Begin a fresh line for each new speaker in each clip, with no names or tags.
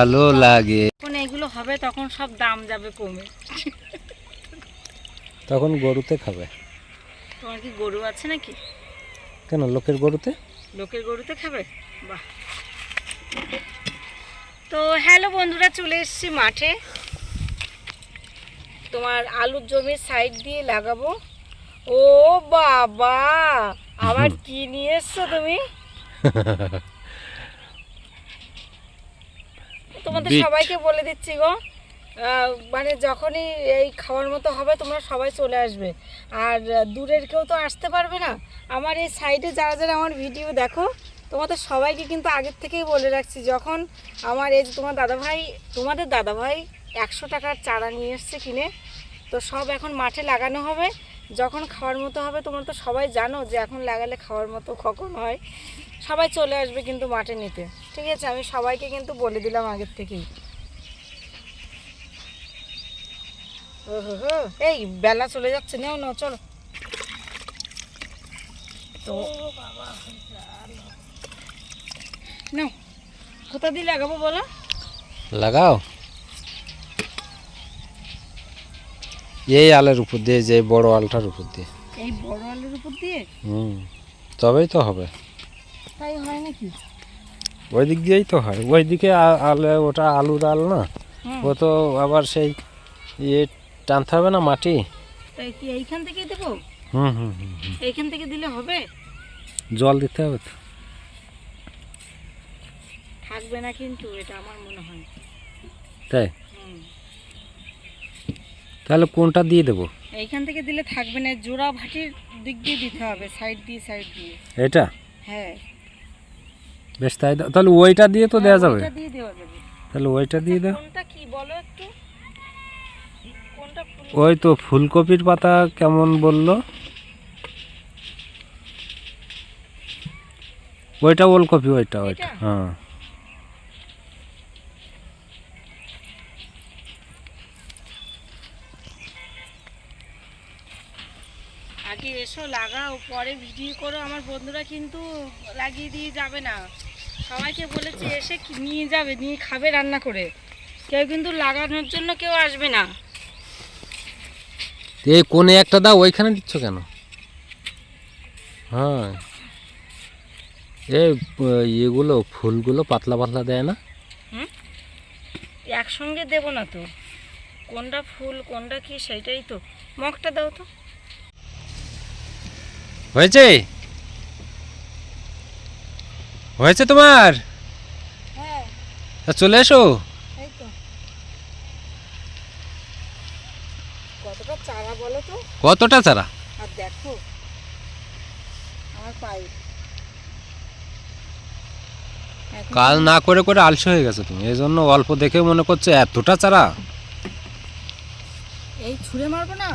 ভালো লাগে।
যখন এগুলো হবে তখন সব দাম যাবে কমে।
তখন গরুতে খাবে।
তোমার কি গরু আছে নাকি?
কেন লোকের গরুতে?
লোকের গরুতে খাবে? বাহ। তো হ্যালো বন্ধুরা চলে এসেছি মাঠে। তোমার আলুর জমির সাইড দিয়ে লাগাবো। ও বাবা! আবার কি নিয়ে এসছো তুমি? তোমাদের সবাইকে বলে দিচ্ছি গো। মানে যখনই এই খাওয়ার মতো হবে তোমরা সবাই চলে আসবে। আর দূরের কেউ তো আসতে পারবে না। আমার এই সাইডে যারা যারা আমার ভিডিও দেখো তোমাদের সবাইকে কিন্তু আগের থেকেই বলে রাখছি যখন আমার এই যে তোমার দাদাভাই তোমাদের দাদাভাই একশো টাকার চারা নিয়ে এসছে কিনে তো সব এখন মাঠে লাগানো হবে। যখন খাওয়ার মতো হবে, তোমরা তো সবাই জানো যে এখন লাগালে খাওয়ার মতো কখন হয়। সবাই চলে আসবে কিন্তু মাঠে নিতে। ঠিক আছে, আমি সবাইকে কিন্তু বলে দিলাম আগের থেকেই। এই বেলা চলে যাচ্ছে, নেও না চলো। তো নাও, কোথা দিয়ে লাগাবো বলো?
লাগাও। এই আলের উপর দিয়ে যে বড় আলটার উপর দিয়ে।
এই বড় আলুর উপর দিয়ে?
হুম তবেই তো হবে।
তাই হয় নাকি?
ওই দিক দিয়েই তো হয়। ওই দিকে আলে ওটা আলুর আল না? ও তো আবার সেই ইয়ে টানতে হবে না মাটি?
তাই কি এইখান থেকেই দেবো?
হুম হুম হুম হুম।
এইখান থেকে দিলে হবে?
জল দিতে হবে তো।
থাকবে না কিন্তু এটা আমার মনে হয়।
তাই?
হুম।
তাহলে কোনটা দিয়ে দেবো?
এইখান থেকে দিলে থাকবে না জোড়া ভাটির দিক দিয়ে দিতে হবে সাইড দিয়ে সাইড দিয়ে।
এটা?
হ্যাঁ।
বেশ তাই। তাহলে ওইটা দিয়ে তো দেওয়া যাবে।
ওইটা দিয়ে দেওয়া যাবে।
তাহলে ওইটা দিয়ে দাও।
কোনটা কি বলো একটু? কোনটা
ওই তো ফুলকপির পাতা কেমন বলল? ওইটা ওলকপি ওইটা ওইটা হ্যাঁ।
আগে এসো লাগাও পরে ভিডিও করো। আমার বন্ধুরা কিন্তু লাগিয়ে দিয়ে যাবে না। সবাইকে বলেছি এসে নিয়ে যাবে নিয়ে খাবে রান্না করে। কেউ কিন্তু লাগানোর জন্য কেউ আসবে না।
এই কোণে একটা দাও ওইখানে দিচ্ছ কেন? হ্যাঁ। এই ইয়েগুলো ফুলগুলো পাতলা পাতলা দেয় না?
একসঙ্গে দেব না তো। কোনটা ফুল কোনটা কি সেইটাই তো। মগটা দাও তো।
হয়েছে? হয়েছে তোমার?
হ্যাঁ।
চলে এসো।
কতটা চারা দেখো আমার
কাজ না করে করে আলসে হয়ে গেছে তুমি। এই জন্য অল্প দেখে মনে করছ এতটা চারা?
এই ছুঁড়ে মারবো না?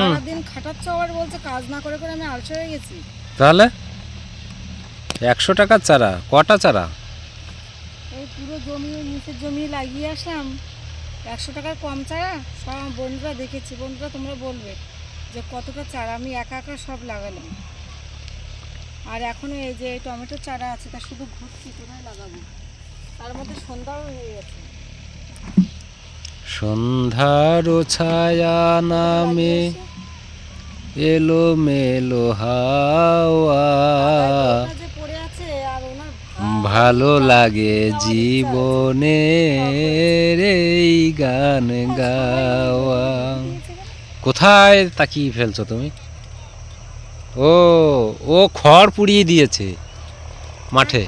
সারাদিন খাটাচ্ছ আবার বলছে কাজ না করে করে আমি আলসে হয়ে গেছি।
তাহলে? একশো টাকার চারা কটা চারা?
এই পুরো জমি নিচের জমি লাগিয়ে আসলাম। একশো টাকার কম চারা? সব বন্ধুরা দেখেছি। বন্ধুরা তোমরা বলবে যে কতটা চারা আমি একা একা সব লাগালাম। আর এখনও এই যে টমেটো চারা আছে তা শুধু ঘুরছি কোথায় লাগাবো? তার মধ্যে সন্ধ্যাও হয়ে গেছে।
সন্ধ্যার ছায়া নামে এলো মেলো হাওয়া। ভালো লাগে জীবনে এই গান গাওয়া। কোথায় তাকিয়ে ফেলছো তুমি? ও ও খড় পুড়িয়ে দিয়েছে মাঠে।